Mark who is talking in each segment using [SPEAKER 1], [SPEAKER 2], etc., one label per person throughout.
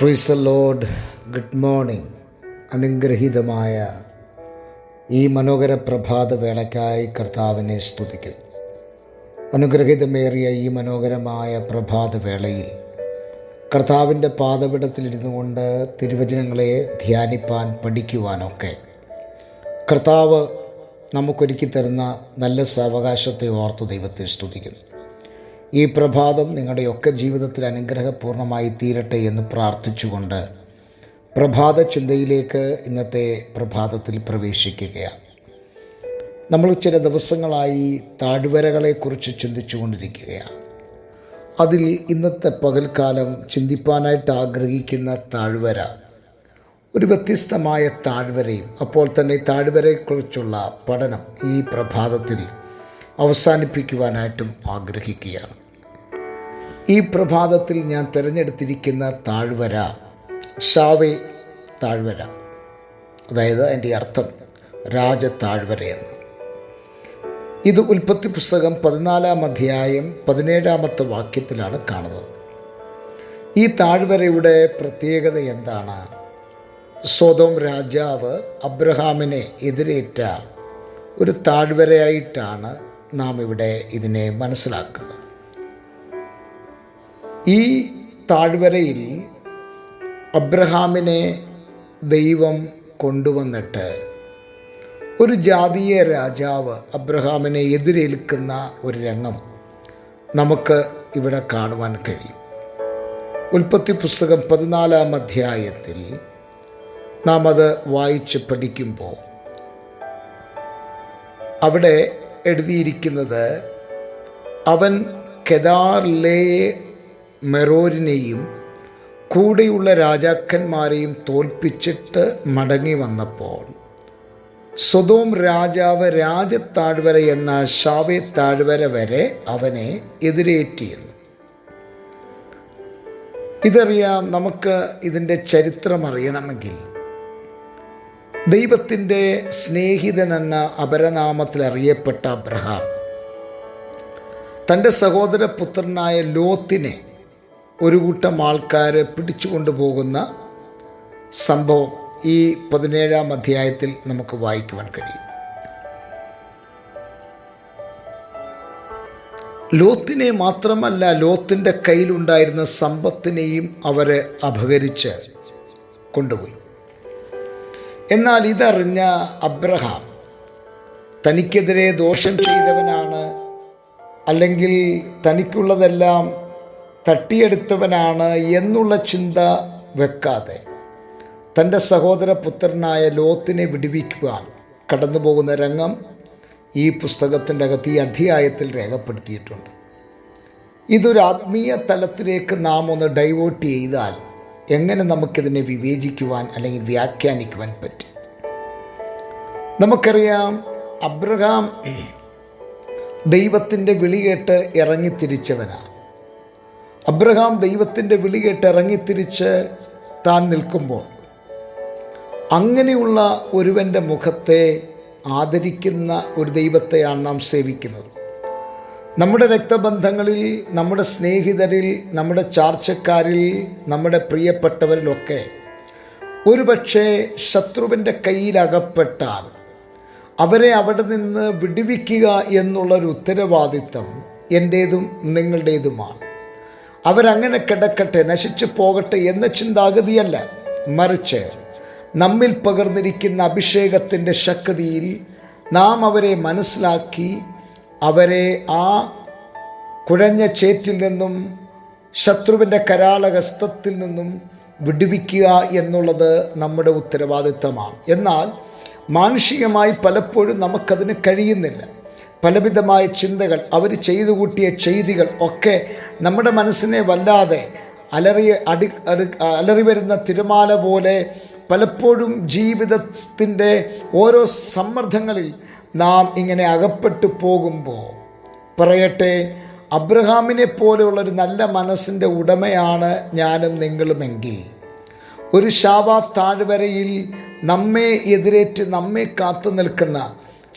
[SPEAKER 1] Freeze load good morning അനുഗ്രഹീതമായ ഈ മനോഹര പ്രഭാത വേളയ്ക്കായി കർത്താവിനെ സ്തുതിക്കുന്നു. അനുഗ്രഹീതമേറിയ ഈ മനോഹരമായ പ്രഭാത വേളയിൽ കർത്താവിന്റെ പാതപിടത്തിലിരുന്നു കൊണ്ട് തിരുവചനങ്ങളെ ധ്യാനിപ്പാൻ പഠിക്കുവാനൊക്കെ കർത്താവ് നമുക്കൊരുക്കി തരുന്ന നല്ല സാവകാശത്തെ ഓർത്തു ദൈവത്തെ സ്തുതിക്കുന്നു. ഈ പ്രഭാതം നിങ്ങളുടെയൊക്കെ ജീവിതത്തിൽ അനുഗ്രഹപൂർണമായി തീരട്ടെ എന്ന് പ്രാർത്ഥിച്ചുകൊണ്ട് പ്രഭാത ചിന്തയിലേക്ക് ഇന്നത്തെ പ്രഭാതത്തിൽ പ്രവേശിക്കുകയാണ്. നമ്മൾ ചില ദിവസങ്ങളായി താഴ്വരകളെക്കുറിച്ച് ചിന്തിച്ചു കൊണ്ടിരിക്കുകയാണ് അതിൽ ഇന്നത്തെ പകൽക്കാലം ചിന്തിപ്പാനായിട്ട് ആഗ്രഹിക്കുന്ന താഴ്വര ഒരു വ്യത്യസ്തമായ താഴ്വരയും അപ്പോൾ തന്നെ താഴ്വരയെക്കുറിച്ചുള്ള പഠനം ഈ പ്രഭാതത്തിൽ അവസാനിപ്പിക്കുവാനായിട്ടും ആഗ്രഹിക്കുകയാണ്. ഈ പ്രഭാതത്തിൽ ഞാൻ തിരഞ്ഞെടുത്തിരിക്കുന്ന താഴ്വര ഷാവേ താഴ്വര അതായത് അതിന്റെ അർത്ഥം രാജ താഴ്വരയെന്ന് ഇത് ഉൽപ്പത്തി പുസ്തകം പതിനാലാം അധ്യായം പതിനേഴാമത്തെ വാക്യത്തിലാണ് കാണുന്നത്. ഈ താഴ്വരയുടെ പ്രത്യേകത എന്താണ്? സ്വതം രാജാവ് അബ്രഹാമിനെ എതിരേറ്റ ഒരു താഴ്വരയായിട്ടാണ് നാം ഇവിടെ ഇതിനെ മനസ്സിലാക്കുന്നത്. ഈ താഴ്വരയിൽ അബ്രഹാമിനെ ദൈവം കൊണ്ടുവന്നിട്ട് ഒരു ജാതീയ രാജാവ് അബ്രഹാമിനെ എതിരേൽക്കുന്ന ഒരു രംഗം നമുക്ക് ഇവിടെ കാണുവാൻ കഴിയും. ഉൽപ്പത്തി പുസ്തകം പതിനാലാം അധ്യായത്തിൽ നാം അത് വായിച്ച് പഠിക്കുമ്പോൾ അവിടെ എഴുതിയിരിക്കുന്നത് അവൻ കെദാർലേ മെറോരിനെയും കൂടെയുള്ള രാജാക്കന്മാരെയും തോൽപ്പിച്ചിട്ട് മടങ്ങി വന്നപ്പോൾ സ്വതോം രാജാവ് രാജത്താഴ്വര എന്ന ഷാവെ താഴ്വര വരെ അവനെ എതിരേറ്റിയിരുന്നു ഇതറിയാം നമുക്ക് ഇതിന്റെ ചരിത്രം അറിയണമെങ്കിൽ. ദൈവത്തിന്റെ സ്നേഹിതൻ എന്ന അപരനാമത്തിൽ അറിയപ്പെട്ട അബ്രഹാം തന്റെ സഹോദരപുത്രനായ ലോത്തിനെ ഒരു കൂട്ടം ആൾക്കാരെ പിടിച്ചു പോകുന്ന സംഭവം ഈ പതിനേഴാം അധ്യായത്തിൽ നമുക്ക് വായിക്കുവാൻ കഴിയും. ലോത്തിനെ മാത്രമല്ല ലോത്തിന്റെ കയ്യിലുണ്ടായിരുന്ന സമ്പത്തിനെയും അവരെ അപഹരിച്ച് കൊണ്ടുപോയി. എന്നാൽ ഇതറിഞ്ഞ അബ്രഹാം തനിക്കെതിരെ ദോഷം ചെയ്തവനാണ് അല്ലെങ്കിൽ തനിക്കുള്ളതെല്ലാം തട്ടിയെടുത്തവനാണ് എന്നുള്ള ചിന്ത വെക്കാതെ തന്റെ സഹോദര പുത്രനായ ലോത്തിനെ വിടുവിക്കുവാൻ കടന്നു പോകുന്ന രംഗം ഈ പുസ്തകത്തിന്റെ അകത്ത് ഈ അധ്യായത്തിൽ രേഖപ്പെടുത്തിയിട്ടുണ്ട്. ഇതൊരു ആത്മീയ തലത്തിലേക്ക് നാം ഒന്ന് ഡൈവേർട്ട് ചെയ്താൽ എങ്ങനെ നമുക്കിതിനെ വിവേചിക്കുവാൻ അല്ലെങ്കിൽ വ്യാഖ്യാനിക്കുവാൻ പറ്റും? നമുക്കറിയാം അബ്രഹാം ദൈവത്തിന്റെ വിളികേട്ട് ഇറങ്ങിത്തിരിച്ചവനാണ്. അബ്രഹാം ദൈവത്തിന്റെ വിളി കേട്ട് ഇറങ്ങിത്തിരിച്ച് താൻ നിൽക്കുമ്പോൾ അങ്ങനെയുള്ള ഒരുവന്റെ മുഖത്തെ ആദരിക്കുന്ന ഒരു ദൈവത്തെയാണ് നാം സേവിക്കുന്നത്. നമ്മുടെ രക്തബന്ധങ്ങളിൽ നമ്മുടെ സ്നേഹിതരിൽ നമ്മുടെ ചാർച്ചക്കാരിൽ നമ്മുടെ പ്രിയപ്പെട്ടവരിലൊക്കെ ഒരുപക്ഷെ ശത്രുവിന്റെ കയ്യിലകപ്പെട്ടാൽ അവരെ അവിടെ നിന്ന് വിടുവിക്കുക എന്നുള്ളൊരു ഉത്തരവാദിത്തം എന്റേതും നിങ്ങളുടേതുമാണ്. അവരങ്ങനെ കിടക്കട്ടെ നശിച്ചു പോകട്ടെ എന്ന ചിന്താഗതിയല്ല. മറിച്ച് നമ്മിൽ പകർന്നിരിക്കുന്ന അഭിഷേകത്തിന്റെ ശക്തിയിൽ നാം അവരെ മനസ്സിലാക്കി അവരെ ആ കുഴഞ്ഞ ചേറ്റിൽ നിന്നും ശത്രുവിന്റെ കരാളഹസ്തത്തിൽ നിന്നും വിടുവിക്കുക എന്നുള്ളത് നമ്മുടെ ഉത്തരവാദിത്തമാണ്. എന്നാൽ മാനുഷികമായി പലപ്പോഴും നമുക്കതിന് കഴിയുന്നില്ല. പലവിധമായ ചിന്തകൾ അവർ ചെയ്തു കൂട്ടിയ ചെയ്തികൾ ഒക്കെ നമ്മുടെ മനസ്സിനെ വല്ലാതെ അലറി അടി അടി അലറി വരുന്ന തിരമാല പോലെ പലപ്പോഴും ജീവിതത്തിന്റെ ഓരോ സമ്മർദ്ദങ്ങളിൽ നാം ഇങ്ങനെ അകപ്പെട്ടു പോകുമ്പോൾ പറയട്ടെ അബ്രഹാമിനെ പോലെയുള്ളൊരു നല്ല മനസ്സിന്റെ ഉടമയാണ് ഞാനും നിങ്ങളുമെങ്കിൽ. ഒരു ശാവാ താഴ്വരയിൽ നമ്മെ എതിരേറ്റ് നമ്മെ കാത്തു നിൽക്കുന്ന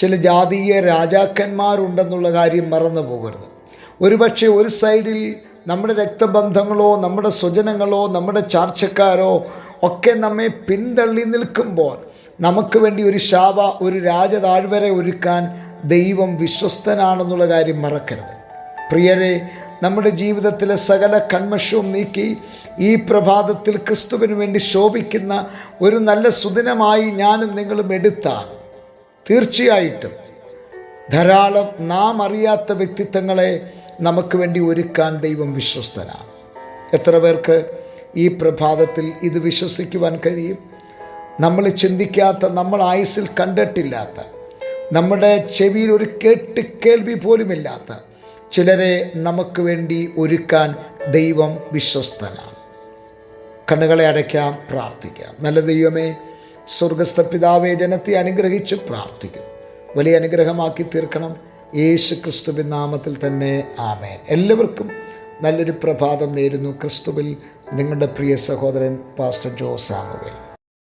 [SPEAKER 1] ചില ജാതീയ രാജാക്കന്മാരുണ്ടെന്നുള്ള കാര്യം മറന്നു പോകരുത്. ഒരുപക്ഷെ ഒരു സൈഡിൽ നമ്മുടെ രക്തബന്ധങ്ങളോ നമ്മുടെ സ്വജനങ്ങളോ നമ്മുടെ ചാർച്ചക്കാരോ ഒക്കെ നമ്മെ പിന്തള്ളി നിൽക്കുമ്പോൾ നമുക്ക് വേണ്ടി ഒരു ശാപ ഒരു രാജതാഴ്വര ഒരുക്കാൻ ദൈവം വിശ്വസ്തനാണെന്നുള്ള കാര്യം മറക്കരുത്. പ്രിയരെ നമ്മുടെ ജീവിതത്തിലെ സകല കൺമഷവും നീക്കി ഈ പ്രഭാതത്തിൽ ക്രിസ്തുവിന് വേണ്ടി ശോഭിക്കുന്ന ഒരു നല്ല സുദിനമായി ഞാനും നിങ്ങളും എടുത്താൽ തീർച്ചയായിട്ടും ധാരാളം നാം അറിയാത്ത വ്യക്തിത്വങ്ങളെ നമുക്ക് വേണ്ടി ഒരുക്കാൻ ദൈവം വിശ്വസ്തനാണ്. എത്ര പേർക്ക് ഈ പ്രഭാതത്തിൽ ഇത് വിശ്വസിക്കുവാൻ കഴിയും? നമ്മൾ ചിന്തിക്കാത്ത നമ്മൾ ആയുസിൽ കണ്ടിട്ടില്ലാത്ത നമ്മുടെ ചെവിയിൽ ഒരു കേട്ട് കേൾവി പോലുമില്ലാത്ത ചിലരെ നമുക്ക് വേണ്ടി ഒരുക്കാൻ ദൈവം വിശ്വസ്തനാണ്. കണ്ണുകളെ അടയ്ക്കാം പ്രാർത്ഥിക്കാം. നല്ല ദൈവമേ സ്വർഗസ്ഥ പിതാവെ ജനത്തെ അനുഗ്രഹിച്ച് പ്രാർത്ഥിക്കുന്നു. വലിയ അനുഗ്രഹമാക്കി തീർക്കണം. യേശു ക്രിസ്തുവിൻ നാമത്തിൽ തന്നെ ആമേൻ. എല്ലാവർക്കും നല്ലൊരു പ്രഭാതം നേരുന്നു. ക്രിസ്തുവിൽ നിങ്ങളുടെ പ്രിയ സഹോദരൻ പാസ്റ്റർ ജോസ്